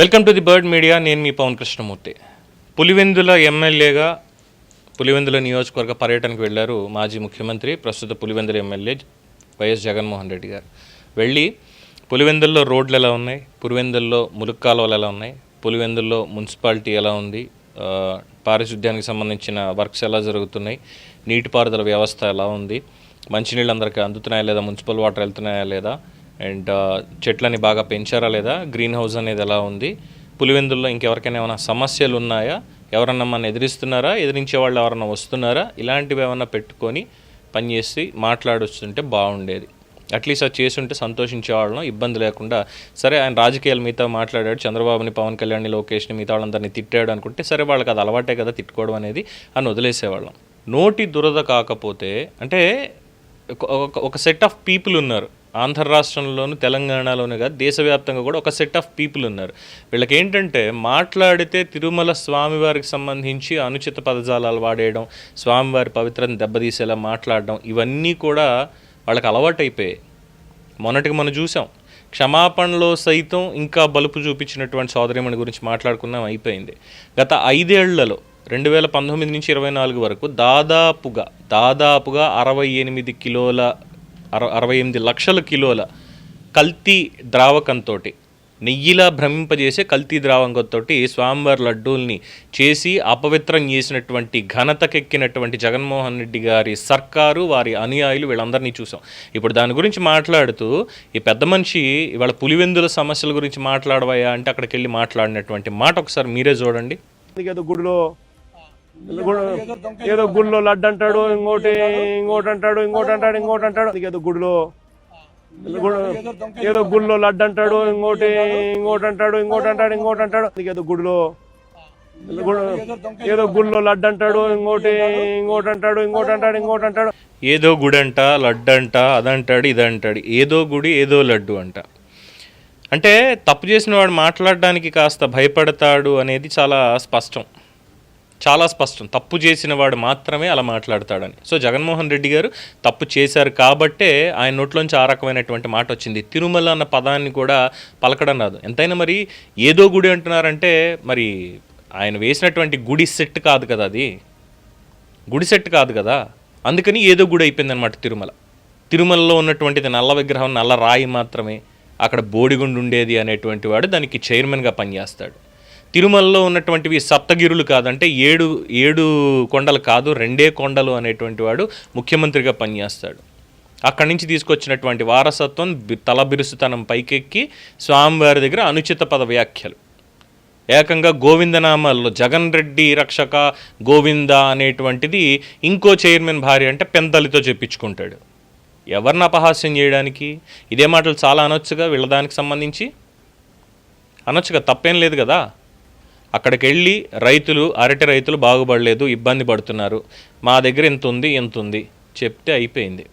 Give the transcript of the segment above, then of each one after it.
Welcome to the bird media నేను మీ పవన్ కృష్ణమూర్తి. పులివెందుల ఎమ్మెల్యేగా పులివెందుల నియోజకవర్గ పర్యటనకు వెళ్ళారు మాజీ ముఖ్యమంత్రి ప్రస్తుత పులివెందుల ఎమ్మెల్యే వైఎస్ జగన్మోహన్ రెడ్డి గారు. వెళ్ళి పులివెందుల్లో రోడ్లు ఎలా ఉన్నాయి? పులివెందుల్లో ములుక్ కాలువలు ఎలా ఉన్నాయి? పులివెందుల్లో మున్సిపాలిటీ ఎలా ఉంది? పారిశుద్ధ్యానికి సంబంధించిన వర్క్స్ ఎలా జరుగుతున్నాయి? నీటిపారుదల వ్యవస్థ ఎలా ఉంది? మంచినీళ్ళు అందరికీ అందుతున్నాయా లేదా? మున్సిపల్ వాటర్ వెళ్తున్నాయా లేదా? అండ్ చెట్లని బాగా పెంచారా లేదా? గ్రీన్ హౌస్ అనేది ఎలా ఉంది? పులివెందుల్లో ఇంకెవరికైనా ఏమైనా సమస్యలు ఉన్నాయా ఎవరన్నా మన ఎదిరిస్తున్నారా? ఎదిరించే వాళ్ళు ఎవరన్నా వస్తున్నారా? ఇలాంటివి ఏమైనా పెట్టుకొని పనిచేసి మాట్లాడొస్తుంటే బాగుండేది. అట్లీస్ట్ అది చేస్తుంటే సంతోషించేవాళ్ళం ఇబ్బంది లేకుండా. సరే ఆయన రాజకీయాల మీతో మాట్లాడాడు చంద్రబాబుని పవన్ కళ్యాణ్ని లోకేష్ని మిగతా వాళ్ళందరినీ తిట్టాడు అనుకుంటే సరే వాళ్ళకి అది అలవాటే కదా తిట్టుకోవడం అనేది అని వదిలేసేవాళ్ళం నోటి దురద కాకపోతే అంటే ఒక- ఒక సెట్ ఆఫ్ పీపుల్ ఉన్నారు. ఆంధ్ర రాష్ట్రంలోను తెలంగాణలోనే కాదు దేశవ్యాప్తంగా కూడా ఒక సెట్ ఆఫ్ పీపుల్ ఉన్నారు. వీళ్ళకి ఏంటంటే మాట్లాడితే తిరుమల స్వామివారికి సంబంధించి అనుచిత పదజాలాలు వాడేయడం స్వామివారి పవిత్రతను దెబ్బతీసేలా మాట్లాడడం ఇవన్నీ కూడా వాళ్ళకి అలవాటైపోయాయి. మొన్నటికి మనం చూసాం. క్షమాపణలో సైతం ఇంకా బలుపు చూపించినటువంటి సోదరిమణి గురించి మాట్లాడుకున్నాం అయిపోయింది. గత ఐదేళ్ళలో రెండు వేల పంతొమ్మిది నుంచి ఇరవై నాలుగు వరకు దాదాపుగా దాదాపుగా అరవై ఎనిమిది కిలోల అర అరవై ఎనిమిది లక్షల కిలోల కల్తీ ద్రావకంతో నెయ్యిలా భ్రమింపజేసే కల్తీ ద్రావకంతో స్వామివారి లడ్డూల్ని చేసి అపవిత్రం చేసినటువంటి ఘనతకెక్కినటువంటి జగన్మోహన్ రెడ్డి గారి సర్కారు వారి అనుయాయులు వీళ్ళందరినీ చూసాం. ఇప్పుడు దాని గురించి మాట్లాడుతూ ఈ పెద్ద మనిషి ఇవాళ పులివెందుల సమస్యల గురించి మాట్లాడవయా అంటే అక్కడికి వెళ్ళి మాట్లాడినటువంటి మాట ఒకసారి మీరే చూడండి. గుడిలో ఏదో గుడిలో లడ్డు అంటాడు ఇంకోటి ఇంకోటి అంటాడు ఇంకోటి అంటాడు ఇంకోటి అంటాడు. ఏదో గుడిలో ఏదో గుడిలో లడ్డు అంటాడు ఇంకోటి ఇంకోటి అంటాడు ఇంకోటి అంటాడు ఇంకోటి అంటాడు. ఏదో గుడిలో ఏదో గుడిలో లడ్డు అంటాడు ఇంకోటి ఇంకోటి అంటాడు ఇంకోటి అంటాడు ఇంకోటి అంటాడు. ఏదో గుడి అంట లడ్డు అంట అదంటాడు ఇదంటాడు. ఏదో గుడి ఏదో లడ్డు అంట. అంటే తప్పు చేసిన వాడు మాట్లాడడానికి కాస్త భయపడతాడు అనేది చాలా స్పష్టం. చాలా స్పష్టం. తప్పు చేసిన వాడు మాత్రమే అలా మాట్లాడతాడని. సో జగన్మోహన్ రెడ్డి గారు తప్పు చేశారు కాబట్టే ఆయన నోట్లోంచి ఆ రకమైనటువంటి మాట వచ్చింది. తిరుమల అన్న పదాన్ని కూడా పలకడం రాదు. ఎంతైనా మరి ఏదో గుడి అంటున్నారంటే మరి ఆయన వేసినటువంటి గుడి సెట్ కాదు కదా అది? గుడి సెట్ కాదు కదా? అందుకని ఏదో గుడి అయిపోయింది అనమాట తిరుమల. తిరుమలలో ఉన్నటువంటిది నల్ల విగ్రహం నల్ల రాయి మాత్రమే. అక్కడ బోడిగుండు ఉండేది అనేటువంటి వాడు దానికి చైర్మన్గా పనిచేస్తాడు. తిరుమలలో ఉన్నటువంటివి సప్తగిరులు కాదంటే ఏడు ఏడు కొండలు కాదు రెండే కొండలు అనేటువంటి వాడు ముఖ్యమంత్రిగా పనిచేస్తాడు. అక్కడి నుంచి తీసుకొచ్చినటువంటి వారసత్వం తల బిరుసుతనం పైకెక్కి స్వామివారి దగ్గర అనుచిత పద వ్యాఖ్యలు. ఏకంగా గోవిందనామాల్లో జగన్ రెడ్డి రక్షక గోవింద అనేటువంటిది ఇంకో చైర్మన్ భార్య అంటే పెందలితో చెప్పించుకుంటాడు. ఎవరిని అపహాస్యం చేయడానికి? ఇదే మాటలు చాలా అనొచ్చుగా వీళ్ళ దానికి సంబంధించి? అనొచ్చుగా తప్పేం లేదు కదా? అక్కడికి వెళ్ళి రైతులు అరటి రైతులు బాగుపడలేదు ఇబ్బంది పడుతున్నారు. మా దగ్గర ఎంత ఉంది ఎంత ఉంది చెప్తే అయిపోయింది.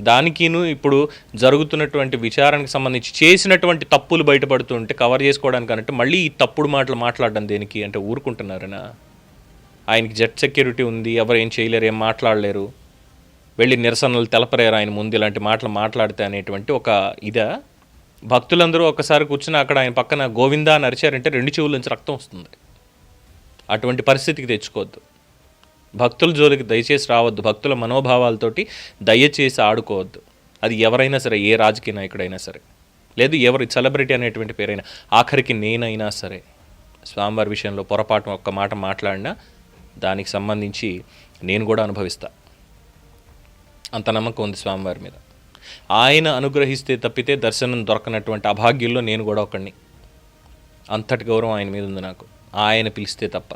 దానికిను ఇప్పుడు జరుగుతున్నటువంటి విచారణకు సంబంధించి చేసినటువంటి తప్పులు బయటపడుతుంటే కవర్ చేసుకోవడానికి అన్నట్టు మళ్ళీ ఈ తప్పుడు మాటలు మాట్లాడడం దేనికి అంటే ఊరుకుంటున్నారనా? ఆయనకి జెట్ సెక్యూరిటీ ఉంది ఎవరు ఏం చేయలేరు ఏం మాట్లాడలేరు. వెళ్ళి నిరసనలు తెలపలేరు ఆయన ముందు ఇలాంటి మాటలు మాట్లాడితే అనేటువంటి ఒక ఇదా? భక్తులందరూ ఒకసారి కూర్చుని అక్కడ ఆయన పక్కన గోవిందా అని అరిచారంటే రెండు చెవుల నుంచి రక్తం వస్తుంది. అటువంటి పరిస్థితికి తెచ్చుకోవద్దు. భక్తుల జోలికి దయచేసి రావద్దు. భక్తుల మనోభావాలతోటి దయచేసి ఆడుకోవద్దు. అది ఎవరైనా సరే ఏ రాజకీయ నాయకుడైనా సరే లేదు ఎవరు సెలబ్రిటీ అనేటువంటి పేరైనా ఆఖరికి నేనైనా సరే స్వామివారి విషయంలో పొరపాటు ఒక్క మాట మాట్లాడినా దానికి సంబంధించి నేను కూడా అనుభవిస్తా. అంత నమ్మకం ఉంది స్వామివారి మీద. ఆయన అనుగ్రహిస్తే తప్పితే దర్శనం దొరకనటువంటి అభాగ్యుల్లో నేను కూడా ఒకడిని అంతటి గౌరవం ఆయన మీద ఉంది నాకు. ఆయన పిలిస్తే తప్ప.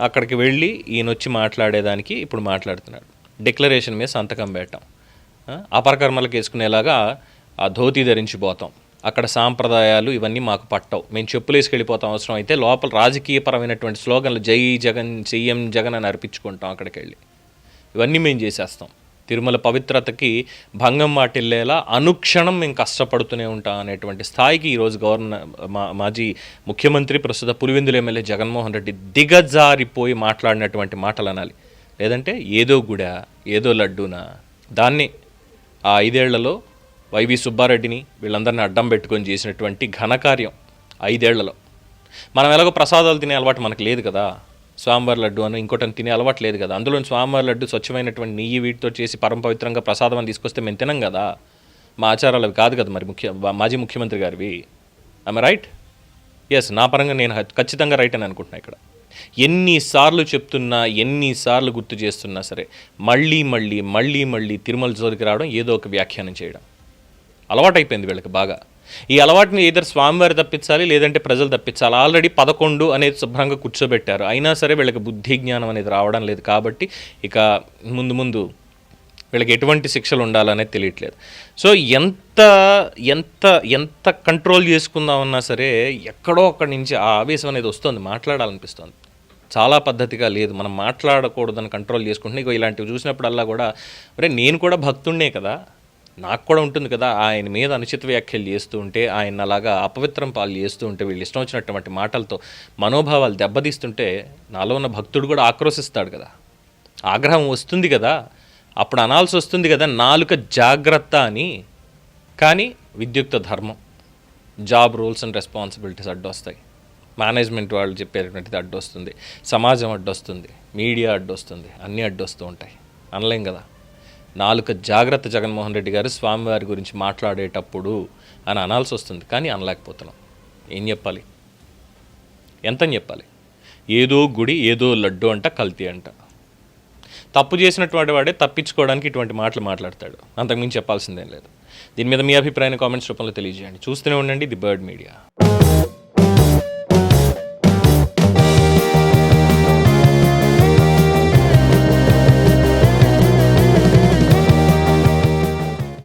అక్కడికి వెళ్ళి ఈయన వచ్చి మాట్లాడేదానికి ఇప్పుడు మాట్లాడుతున్నాడు. డిక్లరేషన్ మీద సంతకం పెట్టాం. అపరకర్మలకు వేసుకునేలాగా ఆ ధోతి ధరించి పోతాం అక్కడ సాంప్రదాయాలు ఇవన్నీ మాకు పట్టవు. మేము చెప్పులు వేసుకెళ్ళిపోతాం అవసరం అయితే లోపల రాజకీయపరమైనటువంటి స్లోగన్లు జై జగన్ సీఎం జగన్ అని అర్పించుకుంటాం అక్కడికి వెళ్ళి ఇవన్నీ మేము చేసేస్తాం. తిరుమల పవిత్రతకి భంగం వాటిల్లేలా అనుక్షణం మేము కష్టపడుతూనే ఉంటాం అనేటువంటి స్థాయికి ఈరోజు గవర్నర్ మా మాజీ ముఖ్యమంత్రి ప్రస్తుత పులివెందుల ఎమ్మెల్యే జగన్మోహన్ రెడ్డి దిగజారిపోయి మాట్లాడినటువంటి మాటలు అనాలి లేదంటే ఏదో గుడా ఏదో లడ్డూనా దాన్ని ఆ ఐదేళ్ళలో వైవి సుబ్బారెడ్డిని వీళ్ళందరినీ అడ్డం పెట్టుకొని చేసినటువంటి ఘనకార్యం ఐదేళ్ళలో. మనం ఎలాగో ప్రసాదాలు తినే అలవాటు మనకు లేదు కదా. స్వామివారి లడ్డు అని ఇంకోటని తినే అలవాటు లేదు కదా. అందులో స్వామివారి లడ్డు స్వచ్ఛమైనటువంటి నెయ్యి వీటితో చేసి పరమ పవిత్రంగా ప్రసాదం అని తీసుకొస్తే మేము తినం కదా. మా ఆచారాలు అవి కాదు కదా మరి ముఖ్య మాజీ ముఖ్యమంత్రి గారివి. ఐమ్ రైట్ ఎస్ నా పరంగా నేను ఖచ్చితంగా రైట్ అని అనుకుంటున్నా ఇక్కడ. ఎన్నిసార్లు చెప్తున్నా ఎన్నిసార్లు గుర్తు చేస్తున్నా సరే మళ్ళీ మళ్ళీ మళ్ళీ మళ్ళీ తిరుమల జోలికి రావడం ఏదో ఒక వ్యాఖ్యానం చేయడం. అలవాటైపోయింది వీళ్ళకి బాగా. ఈ అలవాటుని ఏదర్ స్వామివారి తప్పించాలి లేదంటే ప్రజలు తప్పించాలి. ఆల్రెడీ పదకొండు అనేది శుభ్రంగా కూర్చోబెట్టారు. అయినా సరే వీళ్ళకి బుద్ధి జ్ఞానం అనేది రావడం లేదు కాబట్టి ఇక ముందు ముందు వీళ్ళకి ఎటువంటి శిక్షలు ఉండాలనేది తెలియట్లేదు. సో ఎంత ఎంత ఎంత కంట్రోల్ చేసుకుందామన్నా సరే ఎక్కడో అక్కడి నుంచి ఆ ఆవేశం అనేది వస్తుంది మాట్లాడాలనిపిస్తుంది. చాలా పద్ధతిగా లేదు. మనం మాట్లాడకూడదని కంట్రోల్ చేసుకుంటున్నా. ఇలాంటివి చూసినప్పుడల్లా కూడా అరే నేను కూడా భక్తుండే కదా. నాకు కూడా ఉంటుంది కదా ఆయన మీద అనుచిత వ్యాఖ్యలు చేస్తూ ఉంటే ఆయన అలాగా అపవిత్రం పాలు చేస్తూ ఉంటే వీళ్ళు ఇష్టం వచ్చినటువంటి మాటలతో మనోభావాలు దెబ్బతీస్తుంటే నాలో ఉన్న భక్తుడు కూడా ఆక్రోశిస్తాడు కదా. ఆగ్రహం వస్తుంది కదా అప్పుడు అనాల్సి వస్తుంది కదా నాలుక జాగ్రత్త అని. కానీ విద్యుక్త ధర్మం జాబ్ రూల్స్ అండ్ రెస్పాన్సిబిలిటీస్ అడ్డొస్తాయి. మేనేజ్మెంట్ వాళ్ళు చెప్పేటువంటిది అడ్డొస్తుంది సమాజం అడ్డొస్తుంది మీడియా అడ్డొస్తుంది అన్నీ అడ్డొస్తూ ఉంటాయి. అనలేం కదా. నాలుక జాగ్రత్త జగన్మోహన్ రెడ్డి గారు స్వామివారి గురించి మాట్లాడేటప్పుడు అని అనాల్సి వస్తుంది. కానీ అనలేకపోతున్నాం. ఏం చెప్పాలి? ఎంతని చెప్పాలి? ఏదో గుడి ఏదో లడ్డు అంట కల్తీ అంట. తప్పు చేసినటువంటి వాడే తప్పించుకోవడానికి ఇటువంటి మాటలు మాట్లాడతాడు. అంతకుమించి చెప్పాల్సిందేం లేదు. దీని మీద మీ అభిప్రాయాన్ని కామెంట్స్ రూపంలో తెలియజేయండి. చూస్తూనే ఉండండి ది బర్డ్ మీడియా.